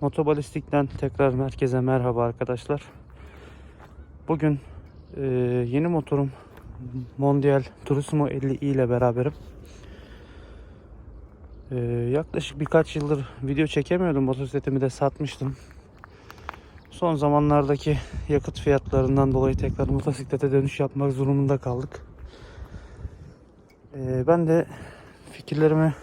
Motobalistik'ten tekrar merkeze merhaba arkadaşlar. Bugün e, yeni motorum Mondial Turismo 50i ile beraberim. E, yaklaşık birkaç yıldır video çekemiyordum. Motosikletimi de satmıştım. Son zamanlardaki yakıt fiyatlarından dolayı tekrar motosiklete dönüş yapmak durumunda kaldık. E, ben de fikirlerimi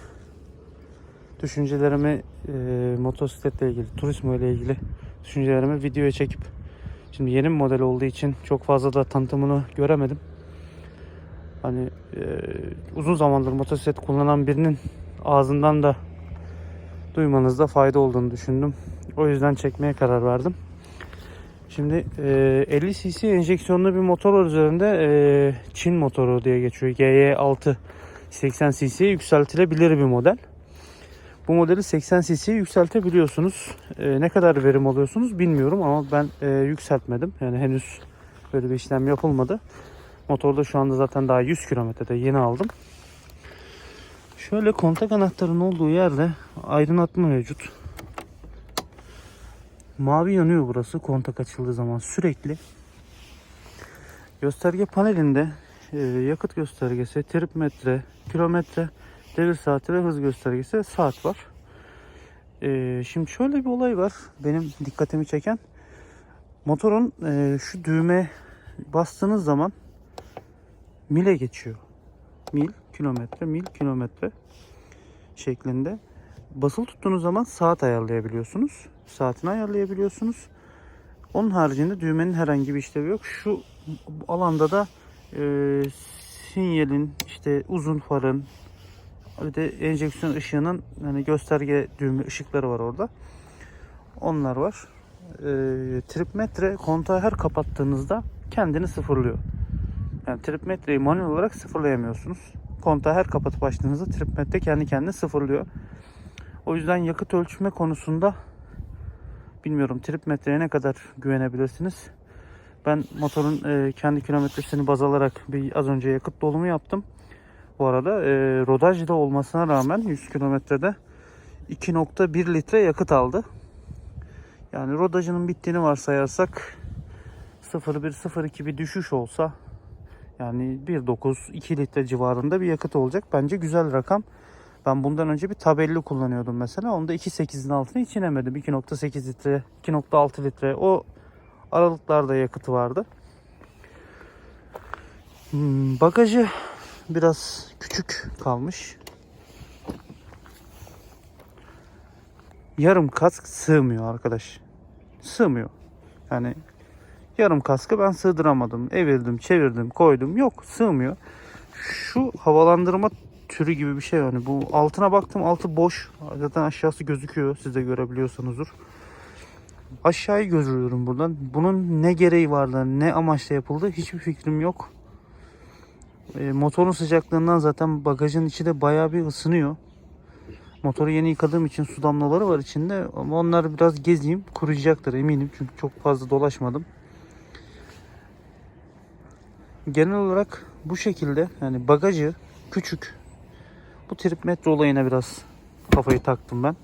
düşüncelerimi e, motosikletle ilgili, turizmo ile ilgili düşüncelerimi videoya çekip şimdi yeni bir model olduğu için çok fazla da tanıtımını göremedim. Hani e, uzun zamandır motosiklet kullanan birinin ağzından da duymanızda fayda olduğunu düşündüm. O yüzden çekmeye karar verdim. Şimdi e, 50 cc enjeksiyonlu bir motor üzerinde e, Çin motoru diye geçiyor. GY6 80 cc'ye yükseltilebilir bir model. Bu modeli 80 cc'ye yükseltebiliyorsunuz. Ee, ne kadar verim alıyorsunuz bilmiyorum ama ben e, yükseltmedim. Yani henüz böyle bir işlem yapılmadı. Motorda şu anda zaten daha 100 kilometrede yeni aldım. Şöyle kontak anahtarın olduğu yerde aydınlatma mevcut. Mavi yanıyor burası kontak açıldığı zaman sürekli. Gösterge panelinde e, yakıt göstergesi, trip metre, kilometre, devir saati ve hız göstergesi saat var. Ee, şimdi şöyle bir olay var benim dikkatimi çeken. Motorun e, şu düğme bastığınız zaman mile geçiyor. Mil, kilometre, mil, kilometre şeklinde. Basılı tuttuğunuz zaman saat ayarlayabiliyorsunuz. Saatini ayarlayabiliyorsunuz. Onun haricinde düğmenin herhangi bir işlevi yok. Şu alanda da e, sinyalin, işte uzun farın, bir de enjeksiyon ışığının hani gösterge düğme ışıkları var orada. Onlar var. E, trip metre kontağı her kapattığınızda kendini sıfırlıyor. Yani trip metreyi manuel olarak sıfırlayamıyorsunuz. Kontağı her kapatıp açtığınızda trip metre kendi kendine sıfırlıyor. O yüzden yakıt ölçme konusunda bilmiyorum trip metreye ne kadar güvenebilirsiniz. Ben motorun e, kendi kilometresini baz alarak bir az önce yakıt dolumu yaptım. Bu arada e, rodajda olmasına rağmen 100 kilometrede 2.1 litre yakıt aldı. Yani rodajının bittiğini varsayarsak 0.1-0.2 bir düşüş olsa yani 1.9-2 litre civarında bir yakıt olacak. Bence güzel rakam. Ben bundan önce bir tabelli kullanıyordum mesela. Onda 2.8'in altına hiç inemedim. 2.8 litre, 2.6 litre o aralıklarda yakıtı vardı. Hmm, bagajı biraz küçük kalmış. Yarım kask sığmıyor arkadaş. Sığmıyor. Yani yarım kaskı ben sığdıramadım. Evirdim, çevirdim, koydum. Yok, sığmıyor. Şu havalandırma türü gibi bir şey yani. Bu altına baktım, altı boş. Zaten aşağısı gözüküyor. Siz de görebiliyorsanızdır. Aşağıyı görüyorum buradan. Bunun ne gereği vardı, ne amaçla yapıldı hiçbir fikrim yok. E, motorun sıcaklığından zaten bagajın içi de bayağı bir ısınıyor. Motoru yeni yıkadığım için su damlaları var içinde ama onlar biraz gezeyim kuruyacaktır eminim çünkü çok fazla dolaşmadım. Genel olarak bu şekilde yani bagajı küçük. Bu trip metre olayına biraz kafayı taktım ben.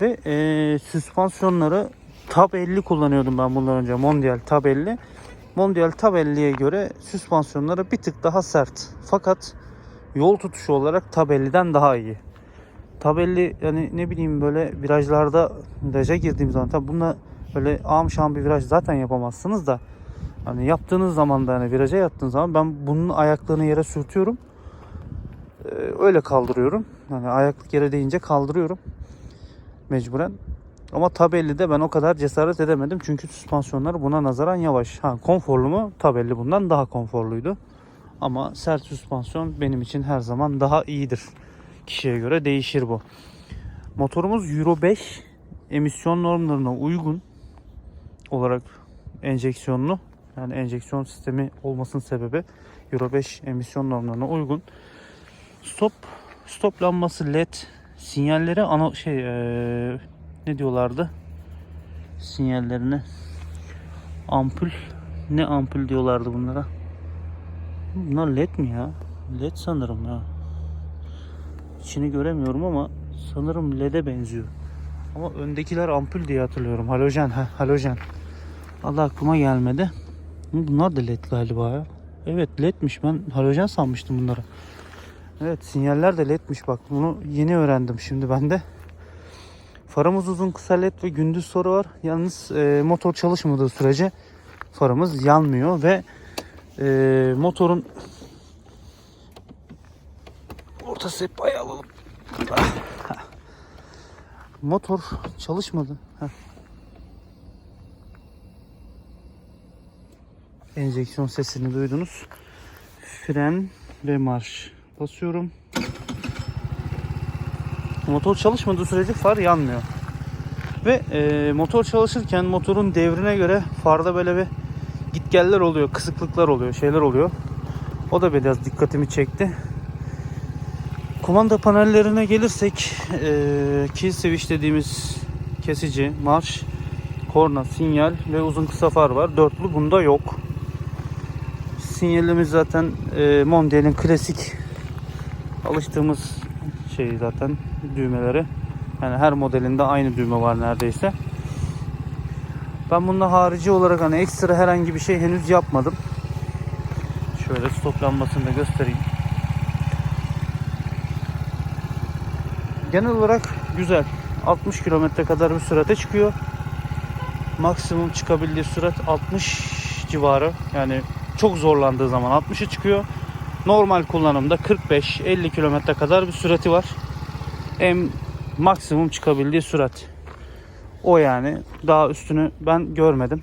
Ve e, süspansiyonları Tab 50 kullanıyordum ben bundan önce. Mondial Tab 50. Mondial Tab 50'ye göre süspansiyonları bir tık daha sert. Fakat yol tutuşu olarak Tab 50'den daha iyi. Tab 50 yani ne bileyim böyle virajlarda viraja girdiğim zaman tabi bununla böyle ağam şam bir viraj zaten yapamazsınız da hani yaptığınız zaman da hani viraja yattığınız zaman ben bunun ayaklarını yere sürtüyorum. Ee, öyle kaldırıyorum. Yani ayaklık yere değince kaldırıyorum mecburen. Ama Tabelli'de ben o kadar cesaret edemedim. Çünkü süspansiyonlar buna nazaran yavaş. Ha konforlu mu? Tabelli bundan daha konforluydu. Ama sert süspansiyon benim için her zaman daha iyidir. Kişiye göre değişir bu. Motorumuz Euro 5 emisyon normlarına uygun olarak enjeksiyonlu. Yani enjeksiyon sistemi olmasının sebebi Euro 5 emisyon normlarına uygun. Stop stop lambası led sinyalleri ana şey ee, ne diyorlardı? Sinyallerine ampul ne ampul diyorlardı bunlara? Bunlar led mi ya? Led sanırım ya. İçini göremiyorum ama sanırım led'e benziyor. Ama öndekiler ampul diye hatırlıyorum. Halojen, ha, halojen. Allah aklıma gelmedi. Bunlar da led galiba ya. Evet ledmiş. Ben halojen sanmıştım bunları. Evet sinyaller de ledmiş bak. Bunu yeni öğrendim şimdi ben de. Farımız uzun kısa led ve gündüz soru var. Yalnız e, motor çalışmadığı sürece farımız yanmıyor ve e, motorun orta sehpayı alalım. Motor çalışmadı. Heh. Enjeksiyon sesini duydunuz. Fren ve marş basıyorum. Motor çalışmadığı sürece far yanmıyor. Ve e, motor çalışırken motorun devrine göre farda böyle bir gitgeller oluyor, kısıklıklar oluyor, şeyler oluyor. O da biraz dikkatimi çekti. Kumanda panellerine gelirsek e, kill switch dediğimiz kesici, marş, korna, sinyal ve uzun kısa far var. Dörtlü bunda yok. Sinyalimiz zaten e, Mondial'in klasik alıştığımız şey zaten düğmeleri. Yani her modelinde aynı düğme var neredeyse. Ben bununla harici olarak hani ekstra herhangi bir şey henüz yapmadım. Şöyle stop lambasını da göstereyim. Genel olarak güzel. 60 kilometre kadar bir sürate çıkıyor. Maksimum çıkabildiği sürat 60 civarı. Yani çok zorlandığı zaman 60'ı çıkıyor. Normal kullanımda 45-50 kilometre kadar bir sürati var. En maksimum çıkabildiği sürat. O yani. Daha üstünü ben görmedim.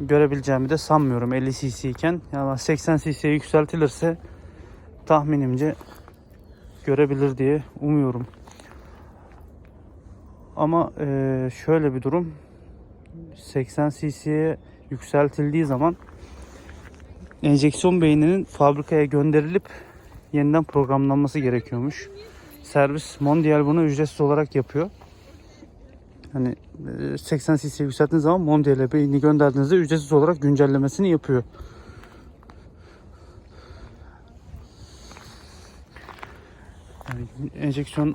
Görebileceğimi de sanmıyorum 50 cc iken. Yani 80 cc'ye yükseltilirse tahminimce görebilir diye umuyorum. Ama eee, şöyle bir durum. 80 cc'ye yükseltildiği zaman enjeksiyon beyninin fabrikaya gönderilip yeniden programlanması gerekiyormuş. Servis Mondial bunu ücretsiz olarak yapıyor. Hani e, 80 cc yükselttiğiniz zaman Mondial'e beyni gönderdiğinizde ücretsiz olarak güncellemesini yapıyor. Yani enjeksiyon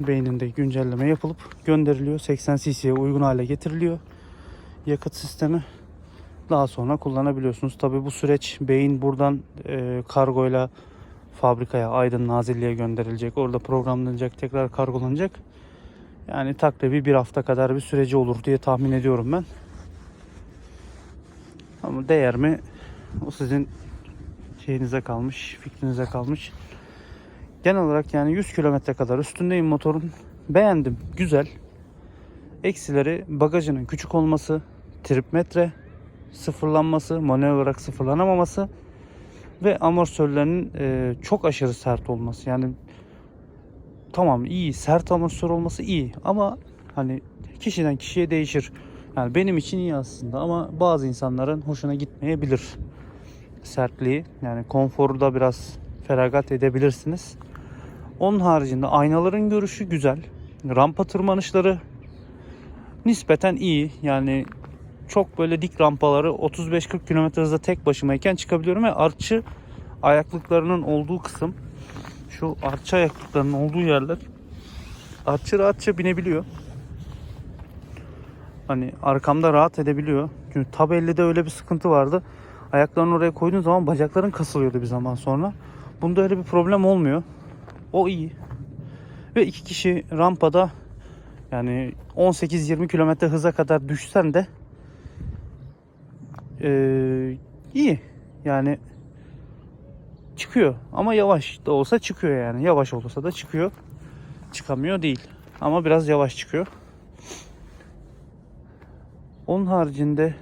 beyninde güncelleme yapılıp gönderiliyor. 80 cc'ye uygun hale getiriliyor. Yakıt sistemi daha sonra kullanabiliyorsunuz. Tabi bu süreç beyin buradan e, kargoyla fabrikaya Aydın Nazilli'ye gönderilecek. Orada programlanacak, tekrar kargolanacak. Yani takribi bir hafta kadar bir süreci olur diye tahmin ediyorum ben. Ama değer mi? O sizin şeyinize kalmış, fikrinize kalmış. Genel olarak yani 100 kilometre kadar üstündeyim motorun. Beğendim, güzel. Eksileri bagajının küçük olması, trip metre, sıfırlanması, manuel olarak sıfırlanamaması ve amortisörlerinin e, çok aşırı sert olması. Yani tamam iyi sert amortisör olması iyi ama hani kişiden kişiye değişir. Yani benim için iyi aslında ama bazı insanların hoşuna gitmeyebilir sertliği. Yani konforu da biraz feragat edebilirsiniz. Onun haricinde aynaların görüşü güzel. Rampa tırmanışları nispeten iyi. Yani çok böyle dik rampaları 35-40 km hızda tek başımayken çıkabiliyorum ve artçı ayaklıklarının olduğu kısım şu artçı ayaklıklarının olduğu yerler artçı rahatça binebiliyor. Hani arkamda rahat edebiliyor. Çünkü Tab 50'de öyle bir sıkıntı vardı. Ayaklarını oraya koyduğun zaman bacakların kasılıyordu bir zaman sonra. Bunda öyle bir problem olmuyor. O iyi. Ve iki kişi rampada yani 18-20 km hıza kadar düşsen de ee, iyi. Yani çıkıyor ama yavaş da olsa çıkıyor yani. Yavaş olsa da çıkıyor. Çıkamıyor değil. Ama biraz yavaş çıkıyor. Onun haricinde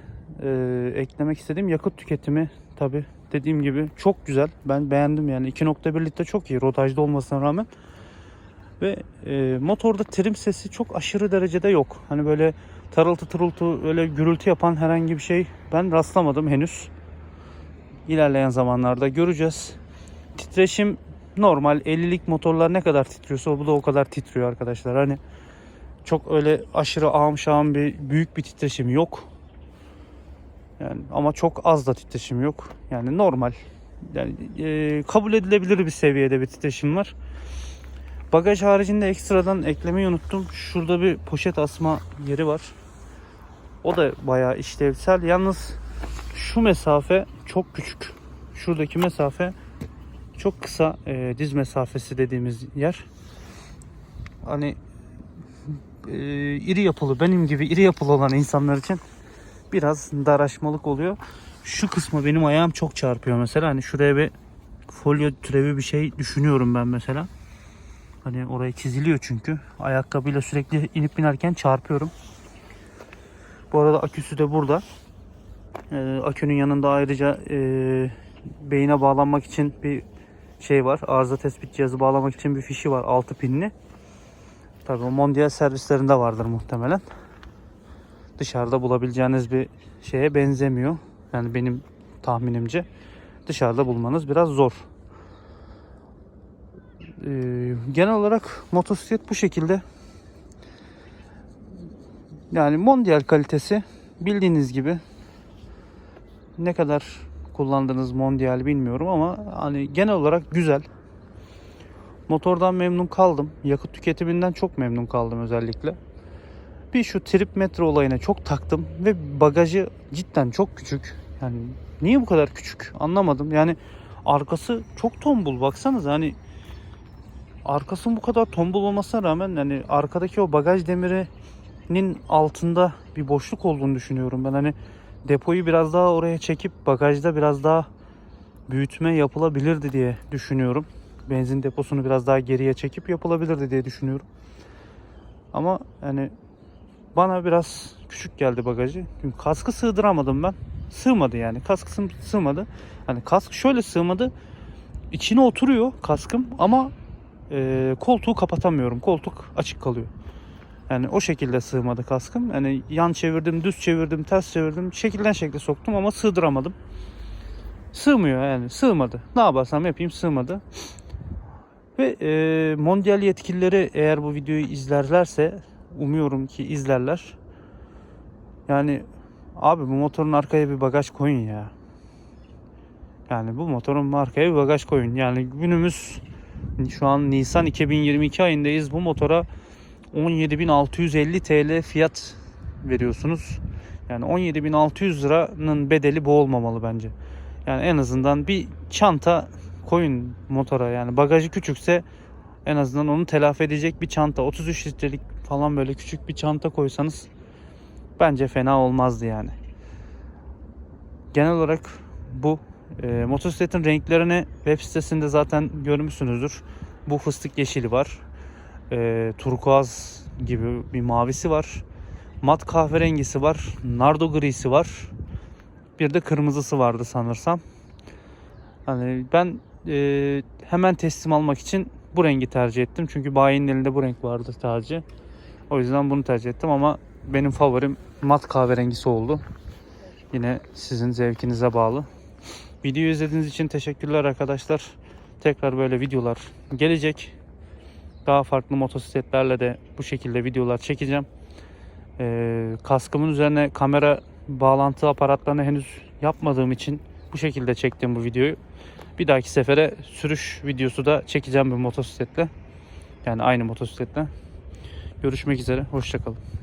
e, eklemek istediğim yakıt tüketimi tabi dediğim gibi çok güzel. Ben beğendim yani 2.1 litre çok iyi rodajda olmasına rağmen. Ve e, motorda trim sesi çok aşırı derecede yok. Hani böyle tarıltı tırıltı öyle gürültü yapan herhangi bir şey ben rastlamadım henüz. İlerleyen zamanlarda göreceğiz. Titreşim normal 50'lik motorlar ne kadar titriyorsa bu da o kadar titriyor arkadaşlar. Hani çok öyle aşırı ağım bir büyük bir titreşim yok. Yani ama çok az da titreşim yok. Yani normal. Yani e, kabul edilebilir bir seviyede bir titreşim var. Bagaj haricinde ekstradan eklemeyi unuttum. Şurada bir poşet asma yeri var. O da bayağı işlevsel. Yalnız şu mesafe çok küçük. Şuradaki mesafe çok kısa e, diz mesafesi dediğimiz yer. Hani e, iri yapılı benim gibi iri yapılı olan insanlar için biraz daraşmalık oluyor. Şu kısmı benim ayağım çok çarpıyor mesela. Hani şuraya bir folyo türevi bir şey düşünüyorum ben mesela. Hani oraya çiziliyor çünkü. Ayakkabıyla sürekli inip binerken çarpıyorum. Bu arada aküsü de burada. Ee, akünün yanında ayrıca e, beyine bağlanmak için bir şey var. Arıza tespit cihazı bağlamak için bir fişi var 6 pinli. Tabii o Mondial servislerinde vardır muhtemelen. Dışarıda bulabileceğiniz bir şeye benzemiyor. Yani benim tahminimce dışarıda bulmanız biraz zor. Ee, genel olarak motosiklet bu şekilde. Yani Mondial kalitesi bildiğiniz gibi ne kadar kullandığınız Mondial bilmiyorum ama hani genel olarak güzel. Motordan memnun kaldım. Yakıt tüketiminden çok memnun kaldım özellikle. Bir şu trip metre olayına çok taktım ve bagajı cidden çok küçük. Yani niye bu kadar küçük anlamadım. Yani arkası çok tombul baksanıza hani arkasının bu kadar tombul olmasına rağmen hani arkadaki o bagaj demirinin altında bir boşluk olduğunu düşünüyorum ben. Hani depoyu biraz daha oraya çekip bagajda biraz daha büyütme yapılabilirdi diye düşünüyorum. Benzin deposunu biraz daha geriye çekip yapılabilirdi diye düşünüyorum. Ama hani bana biraz küçük geldi bagajı. Çünkü kaskı sığdıramadım ben. Sığmadı yani. Kask sığ- sığmadı. Hani kask şöyle sığmadı. İçine oturuyor kaskım ama e, koltuğu kapatamıyorum. Koltuk açık kalıyor. Yani o şekilde sığmadı kaskım. Yani yan çevirdim, düz çevirdim, ters çevirdim. Şekilden şekle soktum ama sığdıramadım. Sığmıyor yani sığmadı. Ne yaparsam yapayım sığmadı. Ve e, mondial yetkilileri eğer bu videoyu izlerlerse umuyorum ki izlerler. Yani abi bu motorun arkaya bir bagaj koyun ya. Yani bu motorun arkaya bir bagaj koyun. Yani günümüz şu an Nisan 2022 ayındayız. Bu motora 17.650 TL fiyat veriyorsunuz. Yani 17.600 liranın bedeli bu olmamalı bence. Yani en azından bir çanta koyun motora yani bagajı küçükse en azından onu telafi edecek bir çanta 33 litrelik falan böyle küçük bir çanta koysanız bence fena olmazdı yani. Genel olarak bu e, motosikletin renklerini web sitesinde zaten görmüşsünüzdür. Bu fıstık yeşili var. E, turkuaz gibi bir mavisi var. Mat kahverengisi var. Nardo grisi var. Bir de kırmızısı vardı sanırsam. Hani ben e, hemen teslim almak için bu rengi tercih ettim. Çünkü bayinin elinde bu renk vardı sadece. O yüzden bunu tercih ettim ama benim favorim mat kahverengisi oldu. Yine sizin zevkinize bağlı. Videoyu izlediğiniz için teşekkürler arkadaşlar. Tekrar böyle videolar gelecek. Daha farklı motosikletlerle de bu şekilde videolar çekeceğim. Ee, kaskımın üzerine kamera bağlantı aparatlarını henüz yapmadığım için bu şekilde çektim bu videoyu. Bir dahaki sefere sürüş videosu da çekeceğim bir motosikletle. Yani aynı motosikletle. Görüşmek üzere. Hoşçakalın.